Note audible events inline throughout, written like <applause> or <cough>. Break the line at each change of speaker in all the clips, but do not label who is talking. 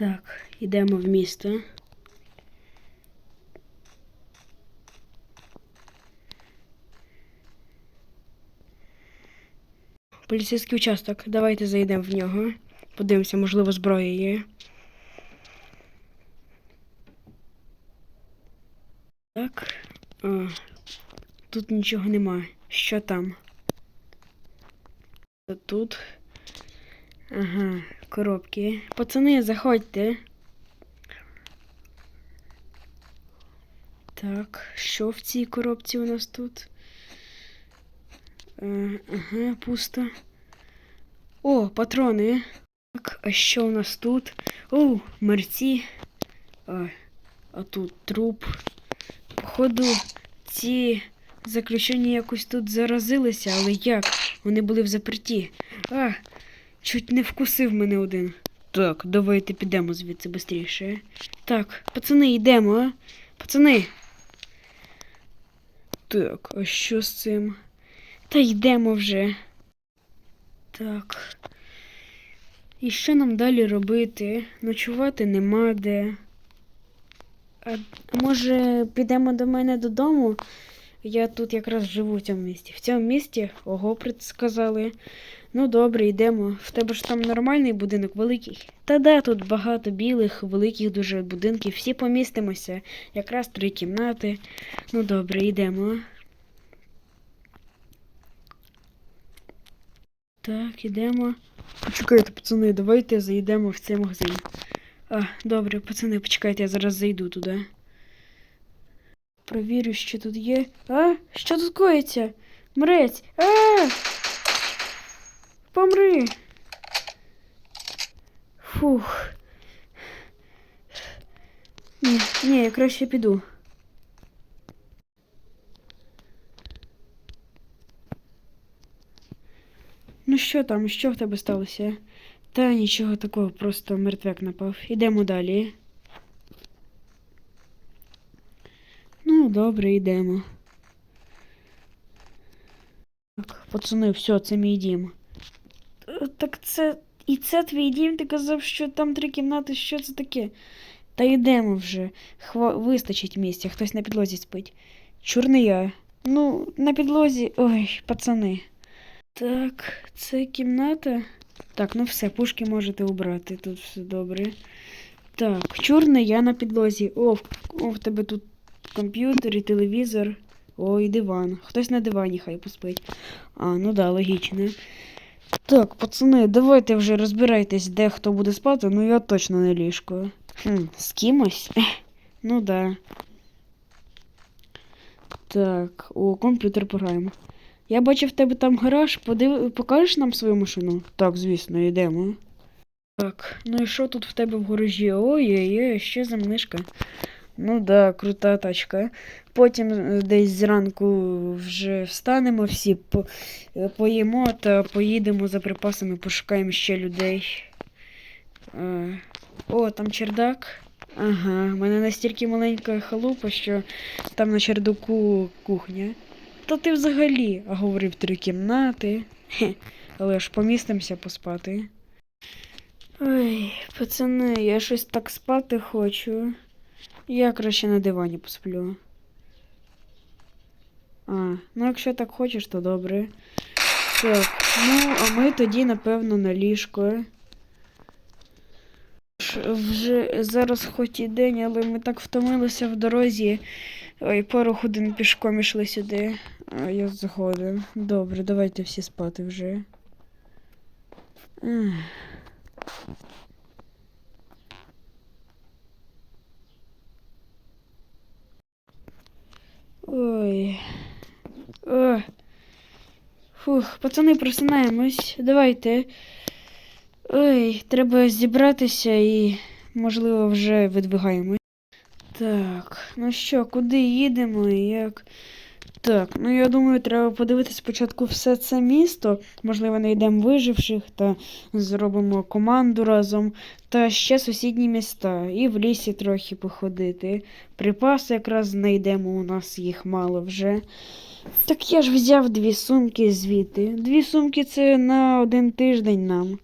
Так, йдемо в місто. Поліцейський участок. Давайте зайдемо в нього. Подивимося, можливо, зброя є. Так. А, тут нічого нема. Що там? Тут. Ага, коробки. Пацани, заходьте. Так, що в цій коробці у нас тут? Е, ага, пусто. О, патрони. Так, а що у нас тут? О, мерці. А, а тут труп. Походу, ці заключені якось тут заразилися, але як? Вони були в заперті. А, чуть не вкусив мене один. Так, давайте підемо звідси швидше. Так, пацани, йдемо, а? Пацани. Так, а що з цим? Та йдемо вже. Так. І що нам далі робити? Ночувати нема де. А може підемо до мене додому? Я тут якраз живу в цьому місті. В цьому місті ого предсказали. Ну добре, йдемо. В тебе ж там нормальний будинок великий. Та да, тут багато білих, великих дуже будинків. Всі помістимося. Якраз три кімнати. Ну добре, йдемо. Так, ідемо. Почекайте, пацани, давайте зайдемо в цей магазин. А, добре, пацани, почекайте, я зараз зайду туди. Провірю, що тут є. А? Що тут коїться? Мрець! А! Фух. Ні, ні, я краще піду. Ну що там, що в тебе сталося? Та нічого такого, просто мертвяк напав. Ідемо далі. Ну, добре, йдемо. Так, пацани, все, це мій дім. Е, Так це. І це твій дім? Ти казав, що там три кімнати, що це таке? Та йдемо вже. Хва... Вистачить місця, хтось на підлозі спить. Чорний я. Ну, на підлозі. Ой, пацани. Так, це кімната. Так, ну все, пушки можете убрати, тут все добре. Так, чорний я на підлозі. О, в, о, в тебе тут комп'ютер і телевізор. О, і диван. Хтось на дивані хай поспить. А, ну да, логічно. Так, пацани, давайте вже розбирайтесь, де хто буде спати, ну я точно не ліжко. Хм, з кимось? <laughs> Ну да. Так, о, комп'ютер пограємо. Я бачив в тебе там гараж, подив... покажеш нам свою машину? Так, звісно, йдемо. Так, ну і що тут в тебе в гаражі? Ой-ой-ой, що за? Ну да, крута тачка. Потім е, десь зранку вже встанемо всі, по... е, поїмо та поїдемо за припасами, пошукаємо ще людей. Е, О, там чердак. Ага, в мене настільки маленька халупа, що там на чердаку кухня. Та ти взагалі, а говорив три кімнати. Хе, але ж помістимося поспати. Ой, пацани, я щось так спати хочу. Я краще на дивані посплю. А, ну якщо так хочеш, то добре. Так, ну, а ми тоді, напевно, на ліжко. Вже зараз хоч і день, але ми так втомилися в дорозі. Ой, пару годин пішком ішли сюди. А я згоден. Добре, давайте всі спати вже. Ех. Ой. О. Фух, пацани, просинаємось. Давайте. Ой, треба зібратися і, можливо, вже видвигаємось. Так, ну що, куди їдемо і як? Так, ну я думаю, треба подивитися спочатку все це місто. Можливо, знайдемо виживших та зробимо команду разом. Та ще сусідні міста. І в лісі трохи походити. Припаси якраз знайдемо, у нас їх мало вже. Так я ж взяв дві сумки звідти. Дві сумки це на один тиждень нам.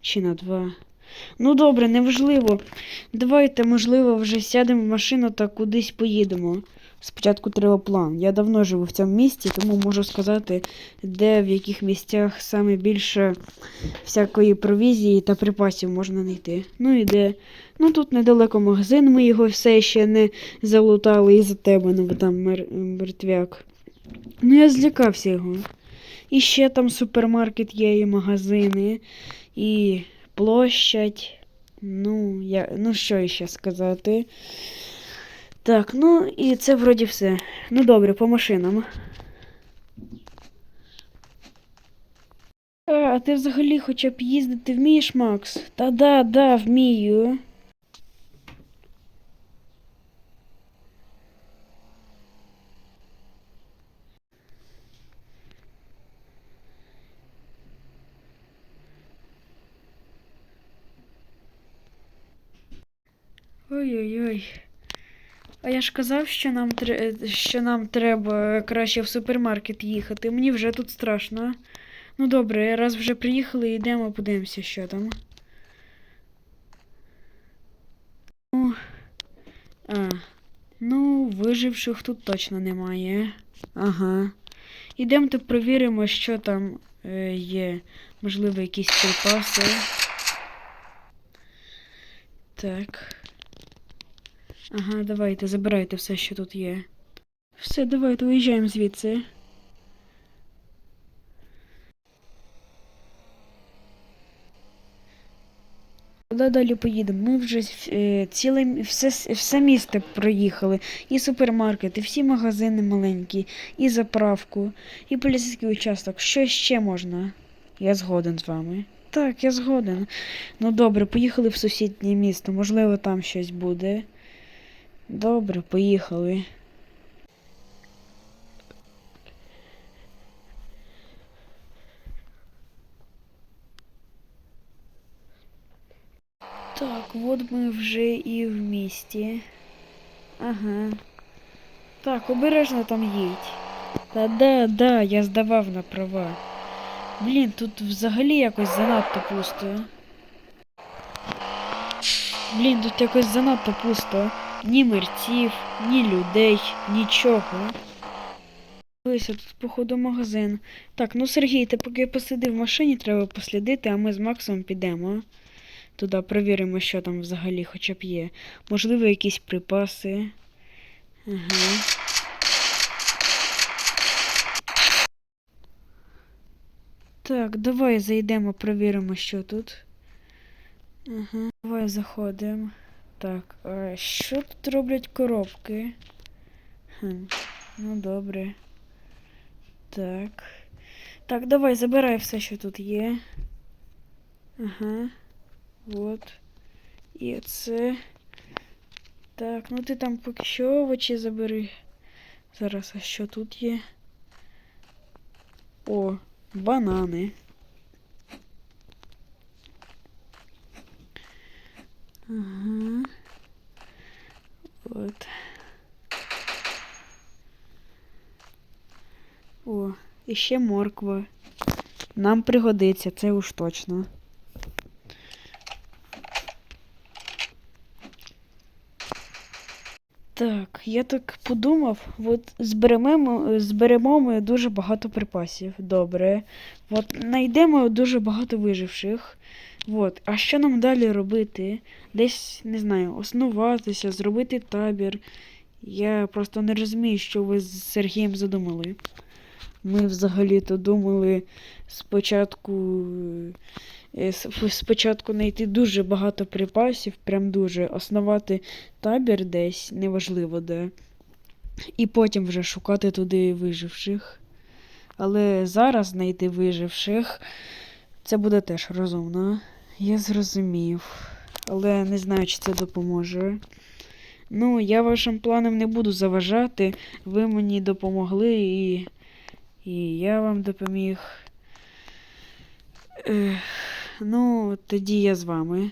Чи на два. Ну добре, неважливо. Давайте, можливо, вже сядемо в машину та кудись поїдемо. Спочатку треба план. Я давно живу в цьому місті, тому можу сказати, де в яких місцях саме більше всякої провізії та припасів можна знайти. Ну і де. Ну тут недалеко магазин, ми його все ще не залутали із-за тебе, ну бо там мер... мертвяк. Ну я злякався його. І ще там супермаркет є, і магазини, і площадь. Ну, я... ну що ще сказати. Так, ну і це вроді все. Ну добре, по машинам. А, ти взагалі хоча б їздити вмієш, Макс? Та да, да, вмію. Ой-ой-ой. А я ж казав, що нам, тре... що нам треба краще в супермаркет їхати. Мені вже тут страшно. Ну добре, раз вже приїхали, йдемо, подивимося, що там. Ну, а, ну, виживших тут точно немає. Ага. Ідемте провіримо, що там е, є. Можливо, якісь припаси. Так. Ага, давайте, забирайте все, що тут є. Все, давайте виїжджаємо звідси. Куди далі поїдемо? Ми вже е, ціле все, все місто проїхали. І супермаркет, і всі магазини маленькі, і заправку, і поліцейський участок. Що ще можна? Я згоден з вами. Так, я згоден. Ну добре, поїхали в сусіднє місто. Можливо, там щось буде. Добре, поїхали. Так, от ми вже і в місті. Ага. Так, обережно там їдь. Та да, да, я здавав на права. Блін, тут взагалі якось занадто пусто. Блін, тут якось занадто пусто. Ні мерців, ні людей, нічого. Дивися, тут, походу, магазин. Так, ну Сергій, ти поки посиди в машині, треба послідити, а ми з Максом підемо. Туди перевіримо, що там взагалі хоча б є. Можливо, якісь припаси. Ага. Так, давай зайдемо, перевіримо, що тут. Ага, давай заходимо. Так, а що тут роблять коробки? Хм, ну добре. Так. Так, давай, забирай все, що тут є. Ага. Вот. І це. Так, ну ти там поки що овочі забери. Зараз, а що тут є? О, банани. Ага. От. О, і ще морква. Нам пригодиться, це уж точно. Так, я так подумав, от зберемо, зберемо ми дуже багато припасів. Добре. От знайдемо дуже багато виживших. От. А що нам далі робити? Десь, не знаю, основатися, зробити табір. Я просто не розумію, що ви з Сергієм задумали. Ми взагалі-то думали спочатку. е, Спочатку знайти дуже багато припасів, прям дуже, основати табір десь, неважливо де. І потім вже шукати туди виживших. Але зараз знайти виживших це буде теж розумно. Я зрозумів. Але не знаю, чи це допоможе. Ну, я вашим планам не буду заважати. Ви мені допомогли і. І я вам допоміг. Ех, ну, тоді я з вами.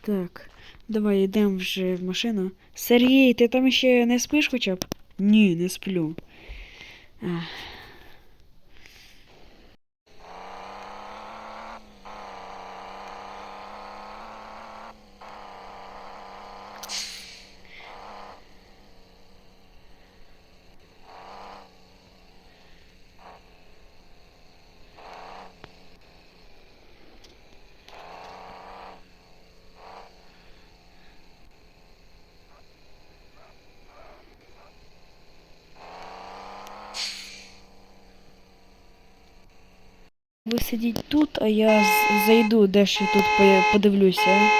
Так, давай йдемо вже в машину. Сергій, ти там ще не спиш хоча б? Ні, не сплю. Ах. Сидіть тут, а я зайду дещо тут подивлюся.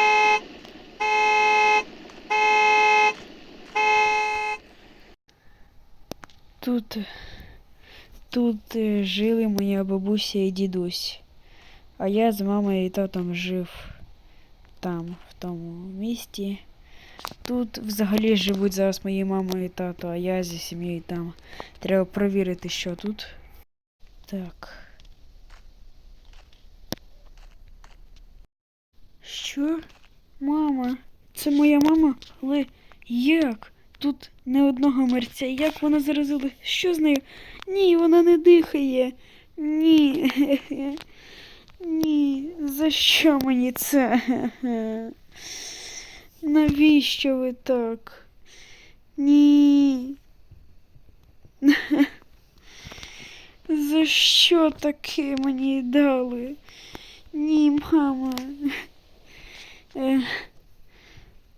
Тут, тут е, жили моя бабуся і дідусь. А я з мамою і татом жив там, в тому місті. Тут взагалі живуть зараз мої мама і тато, а я зі сім'єю там. Треба провірити, що тут. Так. Що? Мама? Це моя мама? Але як? Тут не одного мерця. Як вона заразила? Що з нею? Ні, вона не дихає. Ні. Ні. За що мені це? Навіщо ви так? Ні. За що таке мені дали? Ні, мама. Е,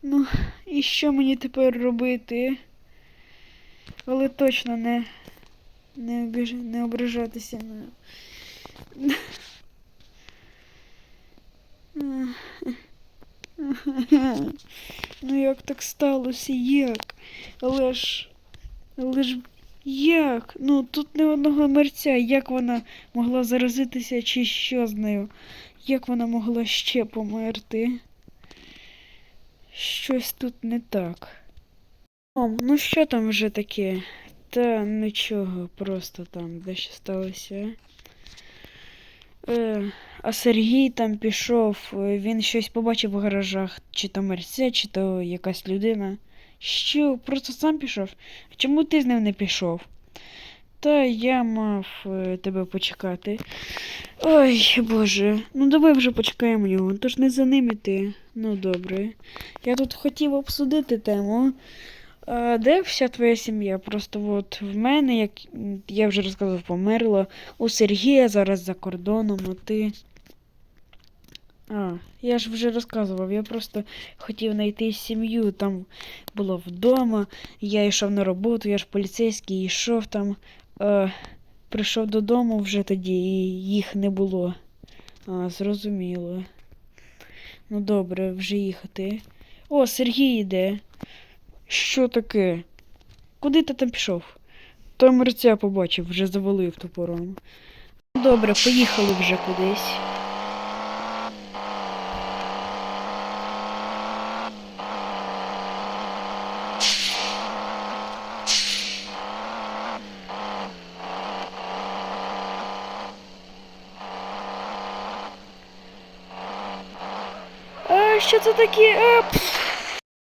ну, і що мені тепер робити? Але точно не, не, обіж... не ображатися на. Ну як так сталося? Як? Але ж. Але ж як? Ну тут не одного мерця. Як вона могла заразитися чи що з нею? Як вона могла ще померти? Щось тут не так. Мам, ну що там вже таке? Та нічого, просто там дещо сталося. Е, а Сергій там пішов, е, він щось побачив в гаражах, чи то мерця, чи то якась людина. Що, просто сам пішов? Чому ти з ним не пішов? Та я мав е, тебе почекати. Ой, Боже, ну давай вже почекаємо його, тож не за ним іти. Ну добре. Я тут хотів обсудити тему. А, де вся твоя сім'я? Просто от в мене, як я вже розказав, померла. У Сергія зараз за кордоном, а ти. А, я ж вже розказував, я просто хотів знайти сім'ю. Там було вдома, я йшов на роботу, я ж поліцейський, йшов там. Е, прийшов додому вже тоді, і їх не було. А, зрозуміло. Ну добре, вже їхати. О, Сергій йде. Що таке? Куди ти там пішов? Той мерця побачив, вже завалив топором. Ну, Добре, поїхали вже кудись. А, що